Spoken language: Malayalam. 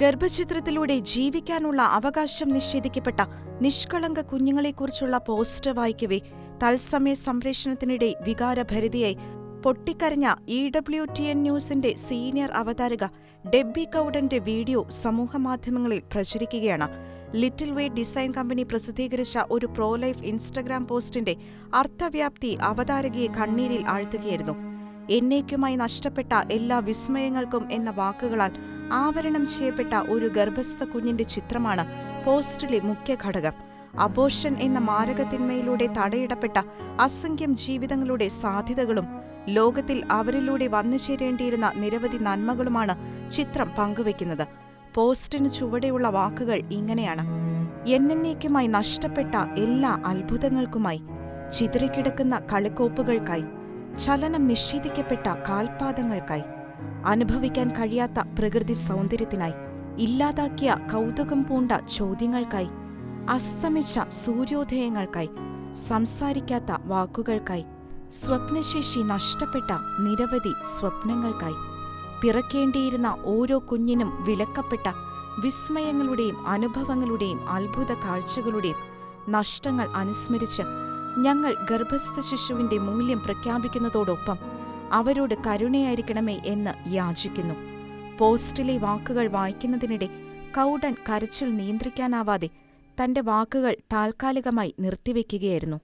ഗർഭചിത്രത്തിലൂടെ ജീവിക്കാനുള്ള അവകാശം നിഷേധിക്കപ്പെട്ട നിഷ്കളങ്ക കുഞ്ഞുങ്ങളെക്കുറിച്ചുള്ള പോസ്റ്റ് വായിക്കവേ തത്സമയ സംപ്രേഷണത്തിനിടെ വികാരഭരിതയായി പൊട്ടിക്കരഞ്ഞ ഇ ഡബ്ല്യു ടി എൻ ന്യൂസിന്റെ സീനിയർ അവതാരക ഡെബി കൗഡന്റെ വീഡിയോ സമൂഹമാധ്യമങ്ങളിൽ പ്രചരിക്കുകയാണ്. ലിറ്റിൽ വേ ഡിസൈൻ കമ്പനി പ്രസിദ്ധീകരിച്ച ഒരു പ്രോലൈഫ് ഇൻസ്റ്റഗ്രാം പോസ്റ്റിന്റെ അർത്ഥവ്യാപ്തി അവതാരകയെ കണ്ണീരിൽ ആഴ്ത്തുകയായിരുന്നു. എന്നേക്കുമായി നഷ്ടപ്പെട്ട എല്ലാ വിസ്മയങ്ങൾക്കും എന്ന വാക്കുകളാൽ ആവരണം ചെയ്യപ്പെട്ട ഒരു ഗർഭസ്ഥ കുഞ്ഞിന്റെ ചിത്രമാണ് പോസ്റ്റിലെ മുഖ്യ ഘടകം. അബോഷൻ എന്ന മാരകത്തിന്മയിലൂടെ തടയിടപ്പെട്ട അസംഖ്യം ജീവിതങ്ങളുടെ സാധ്യതകളും ലോകത്തിൽ അവരിലൂടെ വന്നു ചേരേണ്ടിയിരുന്ന നിരവധി നന്മകളുമാണ് ചിത്രം പങ്കുവയ്ക്കുന്നത്. പോസ്റ്റിന് ചുവടെയുള്ള വാക്കുകൾ ഇങ്ങനെയാണ്. എന്നേക്കുമായി നഷ്ടപ്പെട്ട എല്ലാ അത്ഭുതങ്ങൾക്കുമായി ചിതറിക്കിടക്കുന്ന കളിക്കോപ്പുകൾക്കായി ചലനം നിഷേധിക്കപ്പെട്ട കാൽപാദങ്ങൾക്കായി അനുഭവിക്കാൻ കഴിയാത്ത പ്രകൃതി സൗന്ദര്യത്തിനായി ഇല്ലാതാക്കിയ കൗതുകം പൂണ്ട ചോദ്യങ്ങൾക്കായി അസ്തമിച്ച സൂര്യോദയങ്ങൾക്കായി സംസാരിക്കാത്ത വാക്കുകൾക്കായി സ്വപ്നശേഷി നഷ്ടപ്പെട്ട നിരവധി സ്വപ്നങ്ങൾക്കായി പിറക്കേണ്ടിയിരുന്ന ഓരോ കുഞ്ഞിനും വിലക്കപ്പെട്ട വിസ്മയങ്ങളുടെയും അനുഭവങ്ങളുടെയും അത്ഭുത കാഴ്ചകളുടെയും നഷ്ടങ്ങൾ അനുസ്മരിച്ച് ഞങ്ങൾ ഗർഭസ്ഥ ശിശുവിന്റെ മൂല്യം പ്രഖ്യാപിക്കുന്നതോടൊപ്പം അവരോട് കരുണയായിരിക്കണമേ എന്ന് യാചിക്കുന്നു. പോസ്റ്റിലെ വാക്കുകൾ വായിക്കുന്നതിനിടെ കൗഡൻ കരച്ചിൽ നിയന്ത്രിക്കാനാവാതെ തന്റെ വാക്കുകൾ താൽക്കാലികമായി നിർത്തിവെക്കുകയായിരുന്നു.